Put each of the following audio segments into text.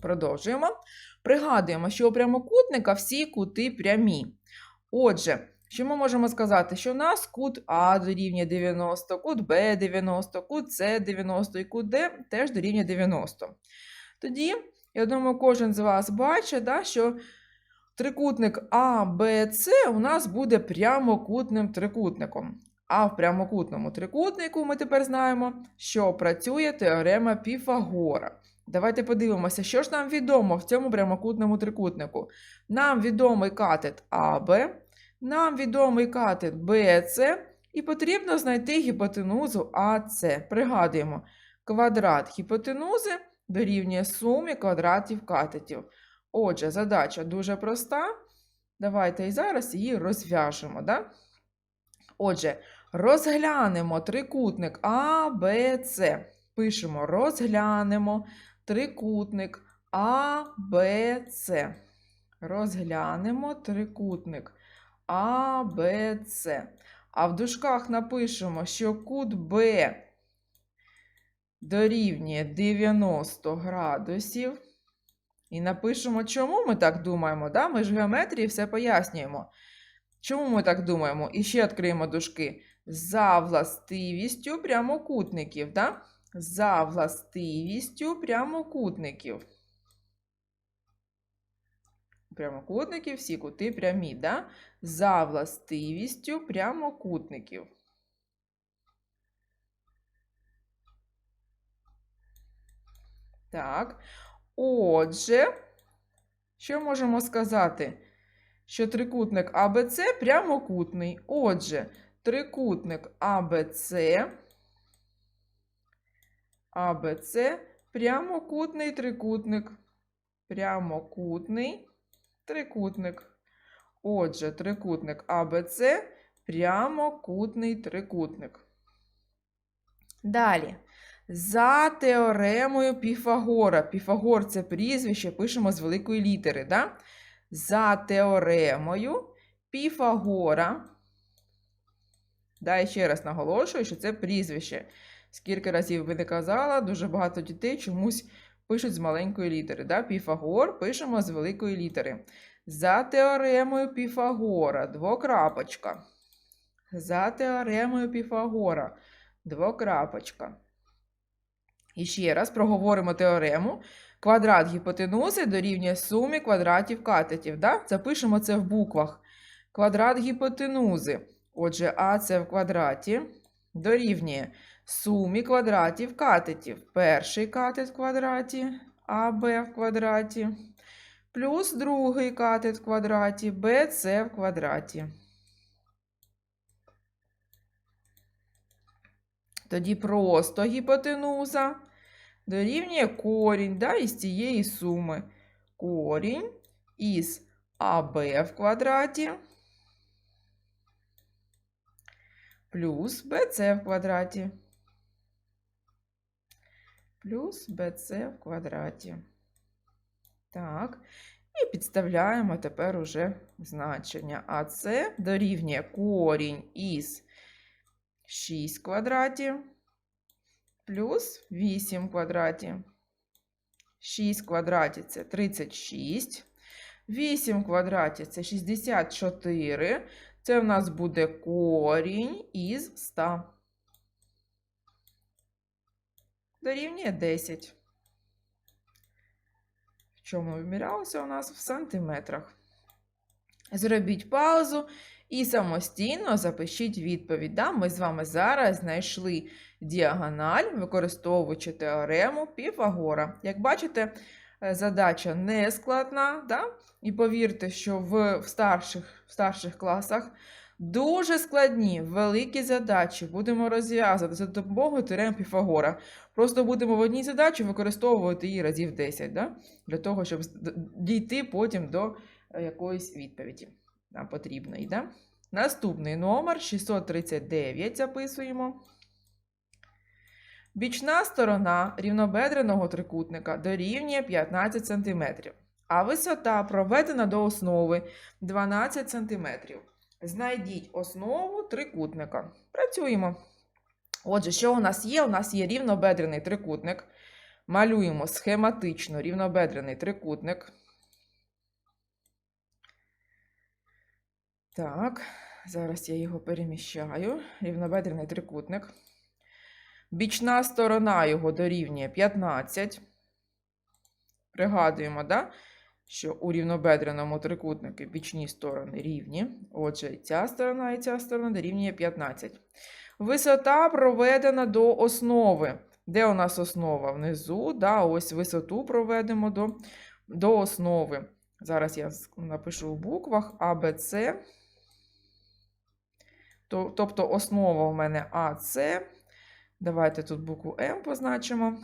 Продовжуємо. Пригадуємо, що у прямокутника всі кути прямі. Отже, що ми можемо сказати? Що у нас кут А дорівнює 90, кут Б 90, кут С 90 і кут Д теж дорівнює 90. Тоді, я думаю, кожен з вас бачить, да, що трикутник А, Б, С у нас буде прямокутним трикутником. А в прямокутному трикутнику ми тепер знаємо, що працює теорема Піфагора. Давайте подивимося, що ж нам відомо в цьому прямокутному трикутнику. Нам відомий катет АБ, нам відомий катет БЦ, і потрібно знайти гіпотенузу АС. Пригадуємо, квадрат гіпотенузи дорівнює сумі квадратів катетів. Отже, задача дуже проста. Давайте і зараз її розв'яжемо. Да? Отже, розглянемо трикутник А, Б, С. Пишемо розглянемо трикутник А, Б, С. Розглянемо трикутник А, Б, С. А в дужках напишемо, що кут Б дорівнює 90 градусів. І напишемо, чому ми так думаємо. Да? Ми ж в геометрії все пояснюємо. Чому ми так думаємо? І ще відкриємо дужки. За властивістю прямокутників. Да? За властивістю прямокутників. Прямокутників всі кути прямі, да? За властивістю прямокутників. Так. Отже, що можемо сказати? Що трикутник АБЦ прямокутний. Отже, трикутник АБЦ, АБЦ прямокутний трикутник. Прямокутний трикутник. Отже, трикутник АБЦ прямокутний трикутник. Далі. За теоремою Піфагора. Піфагор це прізвище, пишемо з великої літери. Да? За теоремою Піфагора. Да, ще раз наголошую, що це прізвище. Скільки разів би не казала, дуже багато дітей чомусь пишуть з маленької літери. Да? Піфагор пишемо з великої літери. За теоремою Піфагора. Двокрапочка. За теоремою Піфагора. Двокрапочка. І ще раз проговоримо теорему. Квадрат гіпотенузи дорівнює сумі квадратів катетів. Да? Запишемо це в буквах. Квадрат гіпотенузи. Отже, А це в квадраті дорівнює сумі квадратів катетів. Перший катет в квадраті, АБ в квадраті, плюс другий катет в квадраті, БЦ в квадраті. Тоді просто гіпотенуза дорівнює корінь да, із цієї суми. Корінь із АБ в квадраті плюс БЦ в квадраті. Плюс БЦ в квадраті. Так. І підставляємо тепер уже значення. А це дорівнює корінь із 6 квадратів плюс 8 квадратів. 6 квадратів це 36. 8 квадратів це 64. Це в нас буде корінь із 100. Дорівнює 10. В чому вимірялося у нас в сантиметрах. Зробіть паузу і самостійно запишіть відповідь. Да? Ми з вами зараз знайшли діагональ, використовуючи теорему Піфагора. Як бачите, е, задача не складна. Да? І повірте, що в, старших, в старших класах дуже складні, великі задачі будемо розв'язувати за допомогою теореми Піфагора. Просто будемо в одній задачі використовувати її разів 10, да? для того, щоб дійти потім до е, якоїсь відповіді нам потрібної. Да? Наступний номер 639 записуємо. Бічна сторона рівнобедреного трикутника дорівнює 15 см, а висота проведена до основи 12 см. Знайдіть основу трикутника. Працюємо. Отже, що у нас є? У нас є рівнобедрений трикутник. Малюємо схематично рівнобедрений трикутник. Так, зараз я його переміщаю. Рівнобедрений трикутник. Бічна сторона його дорівнює 15. Пригадуємо, да? Що у рівнобедреному трикутнику бічні сторони рівні. Отже, ця сторона і ця сторона дорівнює 15. Висота проведена до основи. Де у нас основа? Внизу. Да, ось висоту проведемо до, до основи. Зараз я напишу в буквах А. Тобто основа у мене АС. Давайте тут букву М позначимо.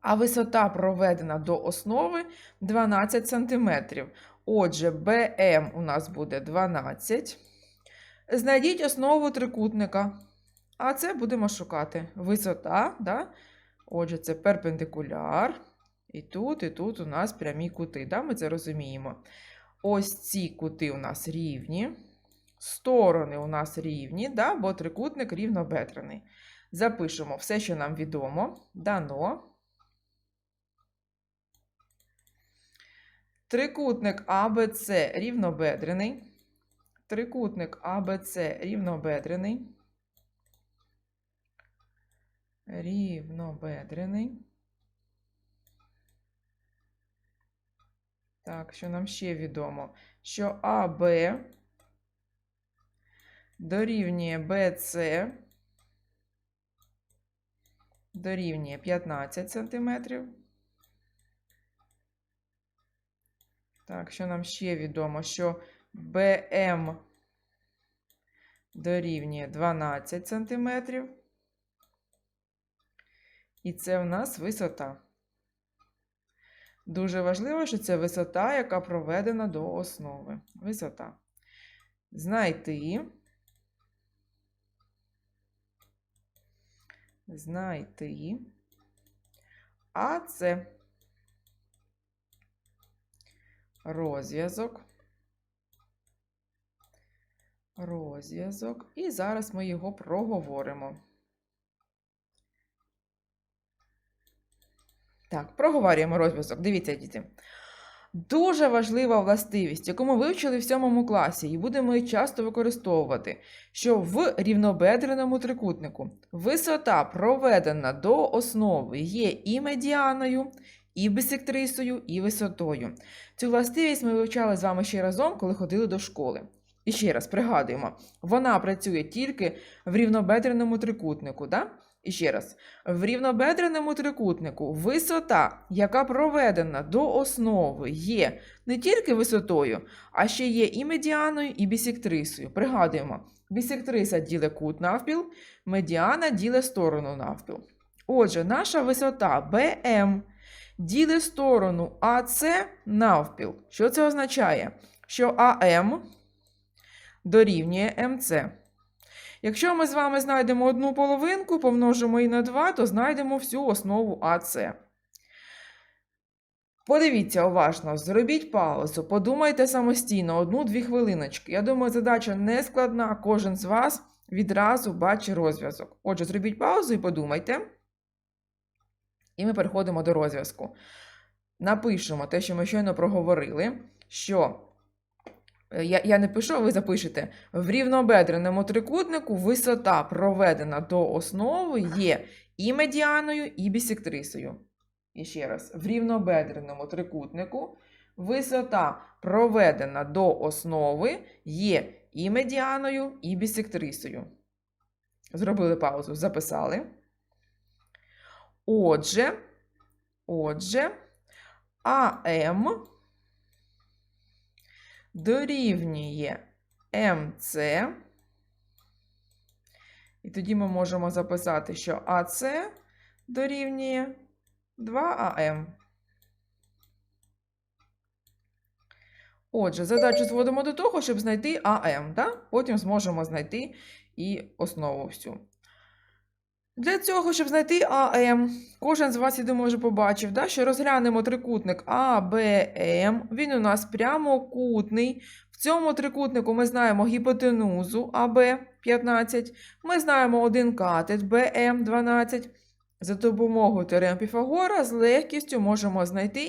А висота проведена до основи 12 см. Отже, БМ у нас буде 12. Знайдіть основу трикутника. А це будемо шукати. Висота, да? отже, це перпендикуляр. І тут, і тут у нас прямі кути. Да? Ми це розуміємо. Ось ці кути у нас рівні. Сторони у нас рівні, да? бо трикутник рівнобедрений. Запишемо все, що нам відомо. Дано. Трикутник АБЦ рівнобедрений. Трикутник АБЦ рівнобедрений. Рівнобедрений. Так, що нам ще відомо? Що АБ дорівнює БЦ дорівнює 15 сантиметрів. Так, що нам ще відомо? Що БМ дорівнює 12 см. І це в нас висота. Дуже важливо, що це висота, яка проведена до основи. Висота. Знайти. Знайти. А це розв'язок. Розв'язок. І зараз ми його проговоримо. Так, проговорюємо розв'язок. Дивіться, діти. Дуже важлива властивість, яку ми вивчили в сьомому класі, і будемо її часто використовувати, що в рівнобедреному трикутнику висота, проведена до основи, є і медіаною, і бисектрисою, і висотою. Цю властивість ми вивчали з вами ще разом, коли ходили до школи. І ще раз пригадуємо, вона працює тільки в рівнобедреному трикутнику. Да? І ще раз, в рівнобедреному трикутнику висота, яка проведена до основи, є не тільки висотою, а ще є і медіаною, і бісектрисою. Пригадуємо, бісектриса ділить кут навпіл, медіана ділить сторону навпіл. Отже, наша висота БМ ділить сторону АС навпіл. Що це означає? Що АМ дорівнює МЦ. Якщо ми з вами знайдемо одну половинку, помножимо її на 2, то знайдемо всю основу АС. Подивіться уважно, зробіть паузу, подумайте самостійно, одну-дві хвилиночки. Я думаю, задача не складна, кожен з вас відразу бачить розв'язок. Отже, зробіть паузу і подумайте. І ми переходимо до розв'язку. Напишемо те, що ми щойно проговорили, що е, я, я не пишу, а ви запишете. В рівнобедреному трикутнику висота, проведена до основи, є і медіаною, і бісектрисою. І ще раз, в рівнобедреному трикутнику висота, проведена до основи, є і медіаною, і бісектрисою. Зробили паузу, записали. Отже, отже, АМ дорівнює МЦ. І тоді ми можемо записати, що АС дорівнює 2АМ. Отже, задачу зводимо до того, щоб знайти АМ. Да? Потім зможемо знайти і основу всю. Для цього, щоб знайти АМ, кожен з вас, я думаю, вже побачив, да, що розглянемо трикутник АБМ. Він у нас прямокутний. В цьому трикутнику ми знаємо гіпотенузу АБ 15. Ми знаємо один катет БМ 12. За допомогою теорем Піфагора з легкістю можемо знайти